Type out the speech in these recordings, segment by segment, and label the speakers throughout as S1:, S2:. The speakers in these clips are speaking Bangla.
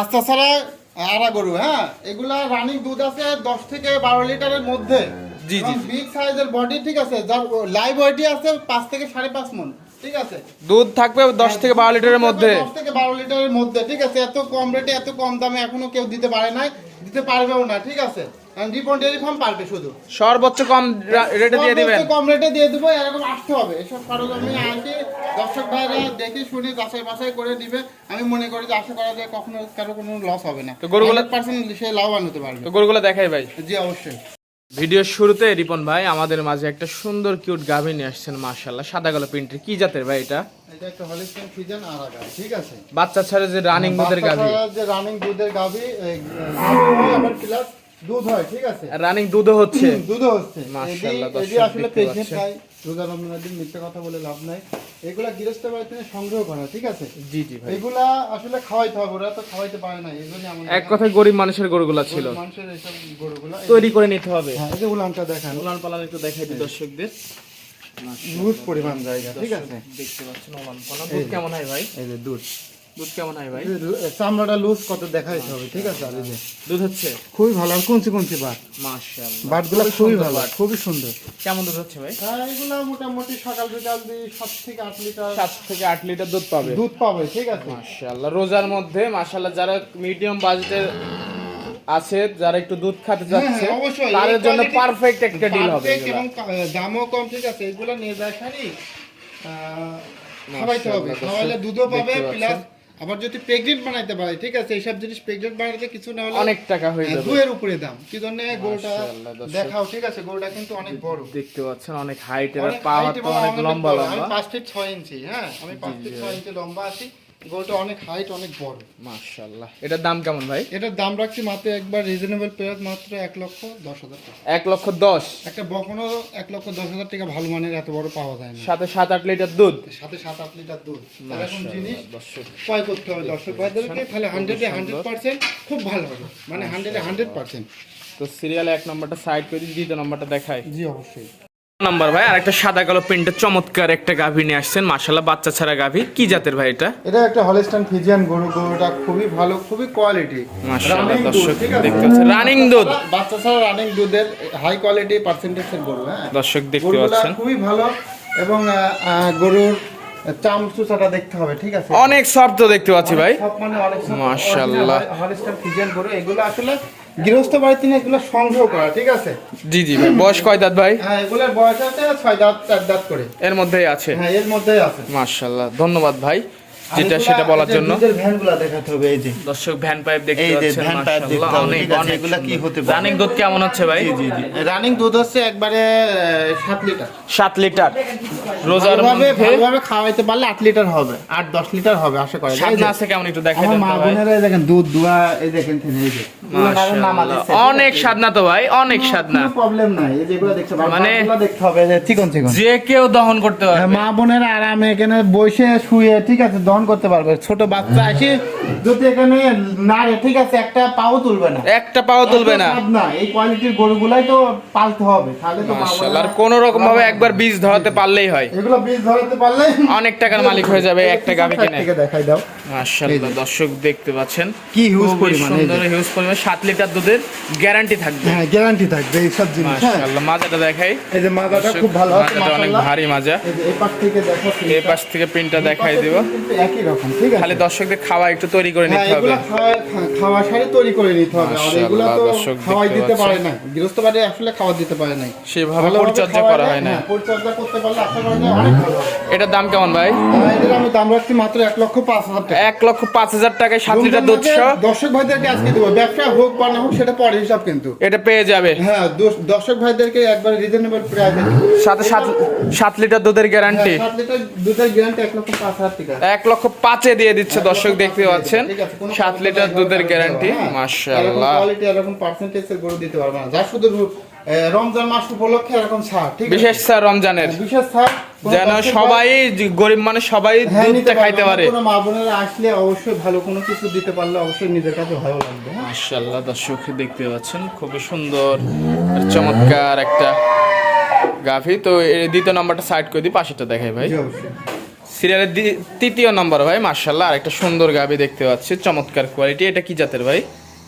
S1: রাস্তা ছাড়া আড়া গরু হ্যাঁ? এগুলা রানিং দুধ আছে দশ থেকে বারো লিটারের মধ্যে।
S2: জি, জি, জি।
S1: বিগ সাইজের বডি ঠিক আছে যার লাইভ ওয়েটই আছে পাঁচ থেকে সাড়ে পাঁচ মন। ঠিক আছে?
S2: দুধ থাকবে দশ থেকে বারো লিটারের মধ্যে।
S1: দশ থেকে বারো লিটারের মধ্যে ঠিক আছে? এত কম রেটে এত কম দামে এখনও কেউ দিতে পারে নাই দিতে পারবেও না ঠিক আছে? রিপন ডেয়ারি ফার্ম পারবে শুধু।
S2: সর্বোচ্চ কম রেটে দিয়ে দিবেন।
S1: কম রেটে দিয়ে দেবো এরকম আসতে হবে। এসব সরজমি দর্শক ভাইরা দেখে শুনে যাচাই বাছাই করে দিবে আমি মনে করি যে আশা করা যায় কখনো কারও কোনো লস হবে না।
S2: তো গরুগুলো-
S1: পার্সেন্ট সে লাভবান হতে পারবে।
S2: তো গরুগুলো দেখাই ভাই।
S1: জি অবশ্যই।
S2: ভিডিওর শুরুতে রিপন ভাই আমাদের মাঝে একটা সুন্দর কিউট গাভী নিয়ে আসছেন মাশাল্লাহ সাদা কালো প্রিন্টের। কি জাতের ভাই এটা?
S1: এটা একটা আরাগা ঠিক আছে?
S2: বাচ্চা ছাড়া যে রানিং দুধের গাভী।
S1: যে রানিং দুধের গাভী গাভী হয় দুধ হয় ঠিক আছে?
S2: রানিং দুধও হচ্ছে।
S1: দুধও হচ্ছে।
S2: মাশাআল্লাহ,
S1: আসলে পেশেন্ট রোজা রমজানের দিন মিথ্যা কথা বলে লাভ নাই। এগুলা গৃহস্থ বাড়িতে সংগ্রহ করা ঠিক আছে?
S2: জি জি ভাই।
S1: এগুলা আসলে খাওয়াইতে হবে ওরা তো খাওয়াইতে পারে না এই আমাদের
S2: এক কথায় গরিব মানুষের গরুগুলা ছিল।
S1: মানুষের এইসব গরুগুলা
S2: তৈরি করে নিতে হবে।
S1: হ্যাঁ এই যে উলানটা দেখেন।
S2: উলান পালান একটু দেখাই দিই দর্শকদের।
S1: বহুত পরিমাণ জায়গা ঠিক আছে?
S2: দেখতে পাচ্ছেন উলান পালান। দুধ কেমন হয় ভাই?
S1: এই যে দুধ।
S2: দুধ কেমন হয় ভাই?
S1: চামড়াটা লুজ কত দেখাইতে হবে ঠিক আছে? আর যে
S2: দুধ হচ্ছে?
S1: খুবই ভালো আর কুঞ্চি কুঞ্চি বাট
S2: মাশাআল্লাহ।
S1: বাটগুলো খুবই ভালো খুবই সুন্দর।
S2: কেমন দুধ হচ্ছে ভাই?
S1: হ্যাঁ এগুলো মোটামুটি সকাল বিকাল দিয়ে সাত থেকে আট লিটার।
S2: সাত থেকে আট লিটার দুধ পাবে।
S1: দুধ পাবে ঠিক আছে?
S2: মাশাআল্লাহ। রোজার মধ্যে মাশাআল্লাহ যারা মিডিয়াম বাজেটের আছে যারা একটু দুধ খেতে যাচ্ছে
S1: হ্যাঁ, অবশ্যই।
S2: তাদের জন্য পারফেক্ট একটা ডিল হবে
S1: এবং দামও কম ঠিক আছে? এগুলো নিয়ে যায় খালি খাওয়াইতে হবে। খাওয়াইলে দুধও পাবে প্লাস। আবার যদি প্রেগনেন্ট বানাইতে পারে ঠিক আছে এইসব জিনিস প্রেগনেন্ট বানাতে কিছু না হলে
S2: অনেক টাকা হয়ে যাবে।
S1: দুয়ের উপরে দাম। কি জন্য
S2: গোলটা
S1: দেখাও ঠিক আছে গোলটা কিন্তু অনেক বড়।
S2: দেখতে পাচ্ছেন অনেক হাইট
S1: এর
S2: পা হাত অনেক লম্বা
S1: লম্বা। আমি
S2: লম্বা
S1: পাঁচ ফিট ছয় ইঞ্চি হ্যাঁ আমি পাঁচ ফিট 6 ইঞ্চি লম্বা আছি। গরুটা অনেক হাইট অনেক বড়।
S2: মাশাআল্লাহ। এটার দাম কেমন ভাই?
S1: এটার দাম রাখছি মাত্র একবার রিজনেবল প্রাইস মাত্র এক লক্ষ দশ হাজার টাকা।
S2: এক লক্ষ দশ?
S1: একটা বকনো এক লক্ষ দশ হাজার টাকা ভালো মানের এত বড় পাওয়া যায় না।
S2: সাথে সাত আট লিটার দুধ?
S1: সাথে সাত আট লিটার দুধ। এরকম জিনিস ক্রয় করতে হবে দর্শক। ভাইদেরকে তাহলে হান্ড্রেডে হান্ড্রেড পার্সেন্ট খুব ভালো হবে। মানে হান্ড্রেডে হান্ড্রেড পার্সেন্ট
S2: তো সিরিয়ালে এক নম্বরটা সাইড করে দিই দ্বিতীয় নম্বরটা দেখাই।
S1: জি অবশ্যই।
S2: নাম্বার ভাই আর একটা সাদা কালো প্রিন্টের চমৎকার একটা গাভী নিয়ে আসছেন। মাশাআল্লাহ বাচ্চা ছাড়া গাভী। কি জাতের ভাই এটা?
S1: এটা একটা হলিস্টান ফিজিয়ান গরু। গরুটা খুবই ভালো খুবই কোয়ালিটি
S2: মাশাআল্লাহ দর্শক দেখতে পাচ্ছেন। রানিং দুধ।
S1: বাচ্চা ছাড়া রানিং দুধের হাই কোয়ালিটি পার্সেন্টেজের গরু হ্যাঁ?
S2: দর্শক দেখতে পাচ্ছেন।
S1: খুবই ভালো এবং গরুর চাম চুচাটা দেখতে হবে ঠিক আছে?
S2: অনেক শব্দ দেখতে পাচ্ছি ভাই।
S1: মানে অনেক original হলিস্টান ফিজিয়ান গরু। এগুলো আসলে গৃহস্থ বাড়িতে নিয়ে এগুলো সংগ্রহ করা ঠিক আছে?
S2: জি জি ভাই। বয়স কয় দাঁত ভাই?
S1: হ্যাঁ এগুলোর বয়স আছে ছয় দাঁত চার দাঁত করে।
S2: এর মধ্যেই আছে?
S1: হ্যাঁ এর মধ্যেই আছে।
S2: মাশাআল্লাহ ধন্যবাদ ভাই যেটা সেটা বলার জন্য।
S1: দুধের দেখাতে হবে এই যে।
S2: দর্শক ভ্যান পাইপ দেখতে পাচ্ছেন
S1: ভ্যান পাইপ দেখতে
S2: অনেক
S1: ঠিক আছে,
S2: অনেক
S1: এগুলা কি হতে পারে?
S2: রানিং দুধ কেমন হচ্ছে ভাই?
S1: রানিং দুধ হচ্ছে একবারে আহ, সাত লিটার।
S2: সাত লিটার। রোজার
S1: ভালোভাবে খাওয়াইতে পারলে আট লিটার হবে আট দশ লিটার হবে আশা করা যায়। এই
S2: আছে কেমন একটু দেখাই
S1: মা বোনেরা দেখেন দুধ দুয়া এই দেখেন এই যে।
S2: অনেক? সাদনা তো ভাই অনেক সাদনা
S1: কোনো প্রবলেম নাই। যেগুলো দেখতে
S2: মানে-
S1: দেখতে হবে যে চিকন চিকন।
S2: যে কেউ দহন করতে পারবে।
S1: মা বোনেরা আরামে এখানে বসে শুয়ে ঠিক আছে দহন করতে পারবে। ছোট বাচ্চা যদি এখানে নাড়ে ঠিক আছে একটা পাও তুলবে না।
S2: একটা পাও তুলবে না।
S1: না এই কোয়ালিটির গরুগুলাই তো পালতে হবে। তাহলে তো
S2: মাশাআল্লাহ। আর কোন রকম ভাবে একবার বীজ ধরাতে পারলেই হয়।
S1: এগুলো বীজ ধরাতে পারলে
S2: অনেক টাকার মালিক হয়ে যাবে একটা গাভী কিনে।
S1: দেখাই দাও।
S2: মাশাআল্লাহ দর্শক দেখতে পাচ্ছেন।
S1: কি হিউজ পরিমাণ।
S2: সুন্দর হিউজ পরিমাণ 7 লিটার দুধের গ্যারান্টি থাকবে।
S1: হ্যাঁ গ্যারান্টি থাকবে এই সব জিনিস হ্যাঁ।
S2: মাশাআল্লাহ মাজাটা দেখাই।
S1: এই যে মাজাটা খুব ভালো আছে
S2: মাজাটা অনেক ভারী মাজা।
S1: এই পাশ থেকে দেখো
S2: এই পাশ থেকে প্রিন্টটা দেখাই দিব।
S1: একই রকম ঠিক আছে।
S2: খালি দর্শকদের খাওয়া একটু তৈরি করে
S1: হ্যাঁ
S2: নিতে হবে।
S1: খাওয়া সারি তৈরি করে নিতে হবে। আর এগুলো তো
S2: দর্শক
S1: খাওয়াই দিতে পারে। না গৃহস্থ বাড়ি আসলে খাওয়া দিতে পারে নাই।
S2: সেভাবে পরিচর্যা করা হয় না।
S1: হ্যাঁ, পরিচর্যা করতে পারলে আশা করা যায়। অনেক ভালো
S2: এটার দাম কেমন ভাই?
S1: এটার আমি দাম রাখছি মাত্র এক লক্ষ পাঁচ হাজার টাকা।
S2: এক লক্ষ পাঁচ হাজার টাকায় সাত লিটার দুধ
S1: দর্শক ভাইদেরকে আজকে দেবো। ব্যবসা হোক বা না হোক সেটা পরে হিসাব কিন্তু।
S2: এটা পেয়ে যাবে।
S1: হ্যাঁ দর্শক ভাইদেরকে একবার রিজনেবল প্রাইসে
S2: সাথে সাত সাত লিটার দুধের গ্যারান্টি
S1: সাত লিটার দুধের গ্যারান্টি এক লক্ষ পাঁচ হাজার টাকা।
S2: এক লক্ষ পাঁচে দিয়ে দিচ্ছে দর্শক দেখতে পাচ্ছেন? সাত লিটার দুধের গ্যারান্টি
S1: হ্যাঁ।
S2: মাশাআল্লাহ।
S1: কোয়ালিটি এরকম পার্সেন্টেজের গরু দিতে পারবে না। যা শুধু রমজান মাস উপলক্ষে এরকম ছাড় ঠিক আছে?
S2: বিশেষ স্যার রমজানের।
S1: বিশেষ ছাড় কোনো
S2: যেন সবাই গরিব মানুষ সবাই
S1: হ্যাঁ,
S2: দুধটা খাইতে পারে।
S1: কোনো মা বোনেরা আসলে অবশ্যই ভালো কোনো কিছু দিতে পারলে অবশ্যই নিজের কাছে ভালো লাগবে হ্যাঁ।
S2: মাশাআল্লাহ দর্শক দেখতে পাচ্ছেন খুবই সুন্দর আর চমৎকার একটা গাফি তো এর দ্বিতীয় নাম্বারটা সাইড করে দিই পাশেটা দেখাই ভাই। সিরিয়ালের তৃতীয় নম্বর ভাই মার্শাল্লাহ আর একটা সুন্দর গাবি দেখতে পাচ্ছি চমৎকার কোয়ালিটি এটা কি জাতের ভাই?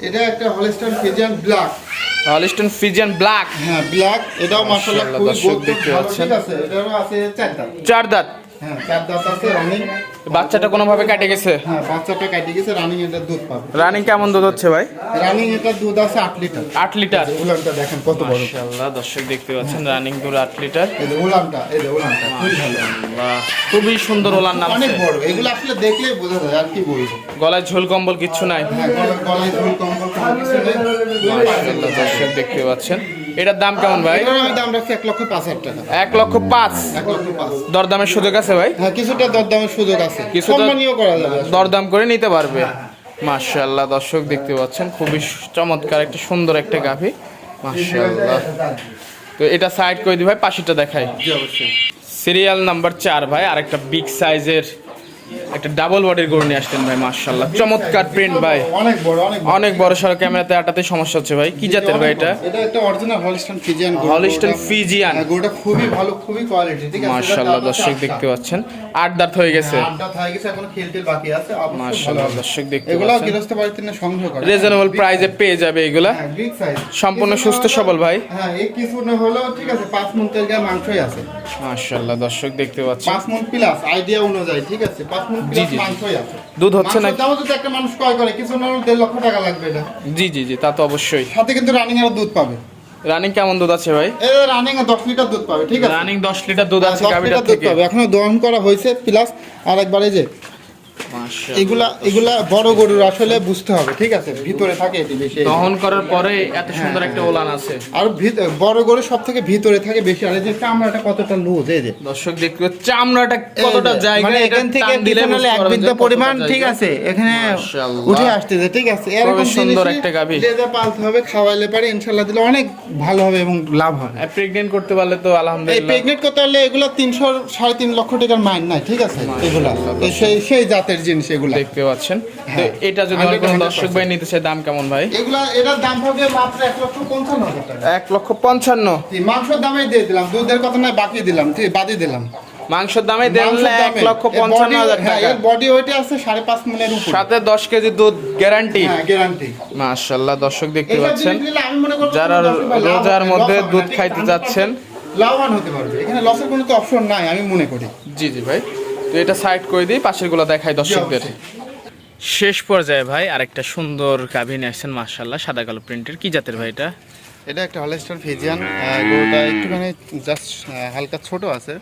S1: এটা একটা Holstein Friesian black
S2: Holstein Friesian black
S1: হ্যাঁ ব্ল্যাক এটাও মাশাআল্লাহ খুব
S2: দেখতে পাচ্ছেন।
S1: এটারও আছে চার দাঁত।
S2: চার দাঁত।
S1: হ্যাঁ চার দাঁত আছে রানিং
S2: বাচ্চাটা কোনোভাবে কাটে গেছে?
S1: হ্যাঁ বাচ্চাটা কাটে গেছে রানিং এটা দুধ পাবে।
S2: রানিং কেমন দুধ হচ্ছে ভাই?
S1: রানিং এটা দুধ আছে আট লিটার
S2: আট লিটার
S1: উলানটা দেখেন কত বড়।
S2: দর্শক দেখতে পাচ্ছেন রানিং দুধ আট লিটার
S1: এই যে উলানটা এই যে উলানটা খুবই ভালো।
S2: খুবই সুন্দর নাম
S1: অনেক বড় এগুলো আসলে দেখলেই বোঝা যায় আর কি বলব।
S2: গলায় ঝোল কম্বল কিছু নাই।
S1: হ্যাঁ গলায় গলায় কম্বল কিছু নেই।
S2: মাশাআল্লাহ, দর্শক দেখতে পাচ্ছেন। এটার দাম কেমন ভাই?
S1: এটার দাম রাখছি এক লক্ষ পাঁচ হাজার টাকা।
S2: এক লক্ষ পাঁচ।
S1: এক লক্ষ পাঁচ।
S2: দরদামের সুযোগ আছে? ভাই?
S1: হ্যাঁ কিছুটা দরদামের সুযোগ আছে।
S2: কিছুটা-
S1: সম্মানীয় করা যাবে
S2: দরদাম করে নিতে পারবে। মাশাআল্লাহ দর্শক দেখতে পাচ্ছেন খুবই চমৎকার একটা সুন্দর একটা গাভি। মাশাআল্লাহ। তো এটা সাইড করে দি ভাই? পাশেটা দেখাই।
S1: জি অবশ্যই।
S2: সিরিয়াল নাম্বার চার ভাই আরেকটা বিগ সাইজের একটা ডাবল বডির গরু নিয়ে আসতেন ভাই মাশাআল্লাহ। চমৎকার প্রিন্ট ভাই।
S1: অনেক বড় অনেক বড়।
S2: অনেক বড় সড়ো ক্যামেরাতে আটাতে সমস্যা হচ্ছে ভাই। কি জাতের ভাই এটা?
S1: এটা একটা অরিজিনাল হলিস্টান ফিজিয়ান গরু।
S2: হলিস্টন ফিজিয়ান
S1: হ্যাঁ, গরুটা খুবই ভালো খুবই কোয়ালিটি ঠিক আছে?
S2: মাশাআল্লাহ দর্শক দেখতে পাচ্ছেন। আট দাঁত হয়ে গেছে।
S1: আড্ডা হয়ে গেছে এখন খেলতে বাকি আছে
S2: মাশাআল্লাহ দর্শক দেখতে পাচ্ছেন।
S1: এগুলো গৃহস্থ বাড়িতে নিয়ে সংগ্রহ করে
S2: রিজনেবল প্রাইসে পেয়ে যাবে এগুলা।
S1: হ্যাঁ বিগ সাইজ
S2: সম্পূর্ণ সুস্থ সবল ভাই।
S1: হ্যাঁ এই কিছু না হলেও ঠিক আছে পাঁচ মন তেল গায়ে মাংসই আছে।
S2: মাশাআল্লাহ দর্শক দেখতে পাচ্ছেন।
S1: পাঁচ মন প্লাস আইডিয়া অনুযায়ী ঠিক আছে? পাঁচ মন
S2: জি, জি। দুধ হচ্ছে না
S1: মাংসের যদি একটা মানুষ ক্রয় করে কিছু না দেড় লক্ষ টাকা লাগবে এটা।
S2: জি জি জি তা তো অবশ্যই।
S1: সাথে কিন্তু রানিং এর দুধ পাবে।
S2: রানিং কেমন দুধ আছে ভাই?
S1: এই রানিং এ দশ লিটার দুধ পাবে ঠিক আছে?
S2: রানিং দশ লিটার দুধ আছে
S1: 10
S2: গাভিটার থেকে।
S1: এখনও দহন করা হয়েছে প্লাস আর একবার এই যে। এগুলা এগুলা বড় গরুর আসলে বুঝতে হবে ঠিক আছে? ভিতরে থাকে এটি বেশি।
S2: দহন করার পরে এত সুন্দর একটা ওলান আছে।
S1: আর বড় গরু সব থেকে ভিতরে থাকে বেশি। আর এই যে চামড়াটা কতটা লুজ এই যে।
S2: দর্শক দেখতে চামড়াটা কতটা জায়গা
S1: মানে এখান থেকে
S2: দিলে
S1: এক পরিমাণ ঠিক আছে? এখানে। উঠে আসতেছে ঠিক আছে? এরকম
S2: সুন্দর একটা।
S1: লেজে পালতে হবে খাওয়াইলে পারে ইনশাল্লাহ দিলে অনেক ভালো হবে এবং লাভ হবে।
S2: প্রেগনেন্ট করতে পারলে তো আলহামদুলিল্লাহ।
S1: প্রেগনেন্ট করতে হলে এগুলো তিনশো সাড়ে তিন লক্ষ টাকার মাইন নাই ঠিক আছে? এগুলা। সেই সেই জাতের জিনিস এগুলা।
S2: দেখতে পাচ্ছেন। তো
S1: হ্যাঁ।
S2: এটা যদি কোনো দর্শক ভাই নিতে চায় দাম কেমন ভাই?
S1: এগুলা এটার দাম হবে মাত্র এক লক্ষ পঞ্চান্ন টাকা।
S2: এক লক্ষ পঞ্চান্ন।
S1: মাংসের দামে দিয়ে দিলাম। দুধের কথা নয় বাকি দিলাম। ঠিক বাদই দিলাম।
S2: মাংসের দামে
S1: মাংসের
S2: এক লক্ষ পঞ্চান্ন হাজার
S1: হ্যাঁ,
S2: টাকা।
S1: বডি ওয়েটে আছে সাড়ে পাঁচ মনের উপর।
S2: সাথে দশ কেজি দুধ গ্যারান্টি
S1: গ্যারান্টি
S2: মাশাল্লাহ দর্শক দেখতে পাচ্ছেন। যারা রোজার মধ্যে দুধ খাইতে যাচ্ছেন।
S1: লাভবান হতে পারবে। এখানে লসের কোনো তো অপশন নাই আমি মনে করি।
S2: জি জি ভাই। তো এটা সাইড করে দিই পাশেরগুলো দেখাই দর্শকদের। শেষ পর্যায়ে ভাই আরেকটা সুন্দর গাভী নিয়ে আসছেন মাশাল্লাহ সাদা কালো প্রিন্টের কি জাতের ভাই এটা?
S1: এটা একটা হলেস্টার ফিজিয়ান গরুটা একটুখানি জাস্ট হালকা ছোট আছে।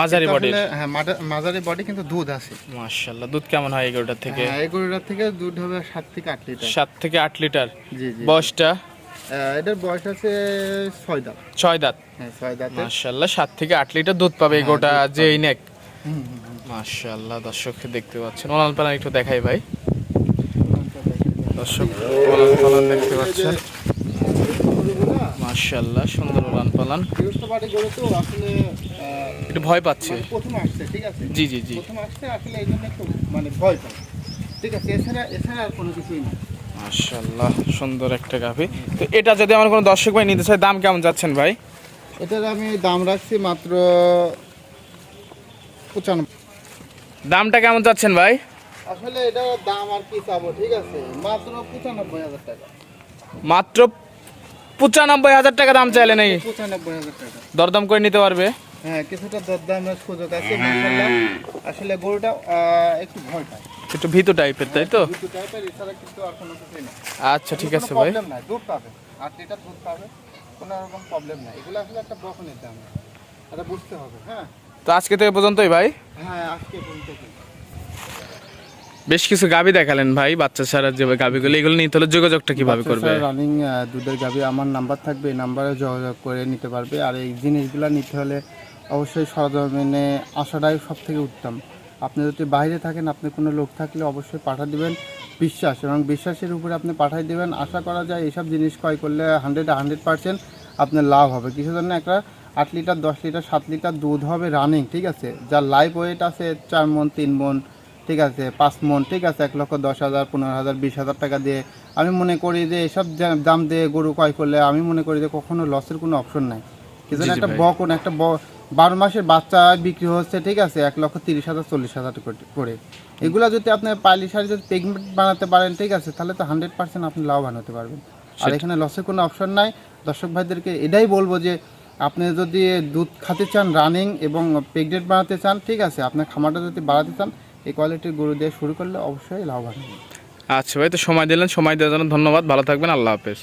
S2: মাঝারি
S1: আসলে, হ্যাঁ মাঝারি বডি কিন্তু দুধ আছে।
S2: মাশাল্লাহ দুধ কেমন হয় এগুলোটার থেকে?
S1: হ্যাঁ, এই গরুটার থেকে দুধ হবে সাত থেকে আট লিটার।
S2: সাত থেকে আট লিটার।
S1: জি জি।
S2: বয়সটা?
S1: এটার বয়স আছে ছয় দাঁত।
S2: ছয় দাঁত।
S1: হ্যাঁ ছয় দাঁতে
S2: মাশাল্লাহ সাত থেকে আট লিটার দুধ পাবে এই গোটা যে এই নেক
S1: হুম।
S2: মাশাল্লাহ দর্শক দেখতে পাচ্ছেন। ওলান পালান একটু দেখাই ভাই। দর্শক, ওলান পালান দেখতে পাচ্ছেন। মাশাল্লাহ সুন্দর ওলান পালান। একটু ভয় পাচ্ছে। জি জি জি। মাশাল্লাহ সুন্দর একটা গাভি। তো এটা যদি আমার কোনো দর্শক ভাই নিতে চায়, দাম কেমন যাচ্ছেন ভাই?
S1: এটার আমি দাম রাখছি মাত্র পঁচানব্বই।
S2: দামটা কেমন যাচ্ছেন ভাই?
S1: আসলে এটার দাম আর কি চাবো ঠিক আছে? মাত্র পঁচানব্বই হাজার টাকা।
S2: মাত্র পঁচানব্বই হাজার টাকা দাম চাইলে নাকি?
S1: পঁচানব্বই হাজার টাকা।
S2: দরদাম করে নিতে পারবে?
S1: হ্যাঁ কিছুটা দরদামের সুযোগ আছে মাশাআল্লাহ। আসলে গরুটা একটু ভয় পায়।
S2: একটু ভীতু টাইপের তাই তো?
S1: আর কোনো
S2: আচ্ছা ঠিক আছে ভাই।
S1: প্রবলেম নাই দুধ পাবে। আর এটা দুধ পাবে কোনো রকম প্রবলেম নাই। এগুলো আসলে একটা বকনের দাম। এটা বুঝতে হবে হ্যাঁ?
S2: তো আজকে থেকে পর্যন্তই ভাই।
S1: হ্যাঁ
S2: বেশ কিছু গাবি দেখালেন ভাই বাচ্চা ছাড়া যে গাবিগুলো এগুলো নিতে হলে যোগাযোগটা কীভাবে করবে?
S1: রানিং দুধের গাভি আমার নাম্বার থাকবে এই নাম্বারে যোগাযোগ করে নিতে পারবে। আর এই জিনিসগুলো নিতে হলে অবশ্যই সরজমিনে আসাটাই সব থেকে উত্তম। আপনি যদি বাইরে থাকেন আপনি কোনো লোক থাকলে অবশ্যই পাঠা দিবেন। বিশ্বাস এবং বিশ্বাসের উপরে আপনি পাঠাই দিবেন। আশা করা যায় এইসব জিনিস ক্রয় করলে হান্ড্রেড হান্ড্রেড পার্সেন্ট আপনার লাভ হবে। কিছু জন্য একটা আট লিটার দশ লিটার সাত লিটার দুধ হবে রানিং ঠিক আছে? যার লাইভ ওয়েট আছে চার মন তিন মন ঠিক আছে? পাঁচ মন ঠিক আছে? এক লক্ষ দশ হাজার পনেরো হাজার বিশ হাজার টাকা দিয়ে। আমি মনে করি যে এসব দাম দিয়ে গরু ক্রয় করলে আমি মনে করি যে কখনো লসের কোনো অপশন নাই। কিন্তু একটা। বকন একটা ব- বারো মাসের বাচ্চা বিক্রি হচ্ছে ঠিক আছে? এক লক্ষ তিরিশ হাজার চল্লিশ হাজার করে- করে। এগুলা যদি আপনি পাইলি শাড়ি যদি পেগমেন্ট বানাতে পারেন ঠিক আছে? তাহলে তো হান্ড্রেড পার্সেন্ট আপনি লাভবান হতে পারবেন। আর এখানে লসের কোনো অপশন নাই। দর্শক ভাইদেরকে এটাই বলব যে আপনি যদি দুধ খাতে চান রানিং এবং পেগনেট বানাতে চান, ঠিক আছে, আপনার খামারটা যদি বাড়াতে চান, এই কোয়ালিটির গরু দিয়ে শুরু করলে অবশ্যই লাভবান
S2: আচ্ছা ভাই, তো সময় দিলেন, সময় দেওয়ার জন্য ধন্যবাদ, ভালো থাকবেন, আল্লাহ হাফেজ।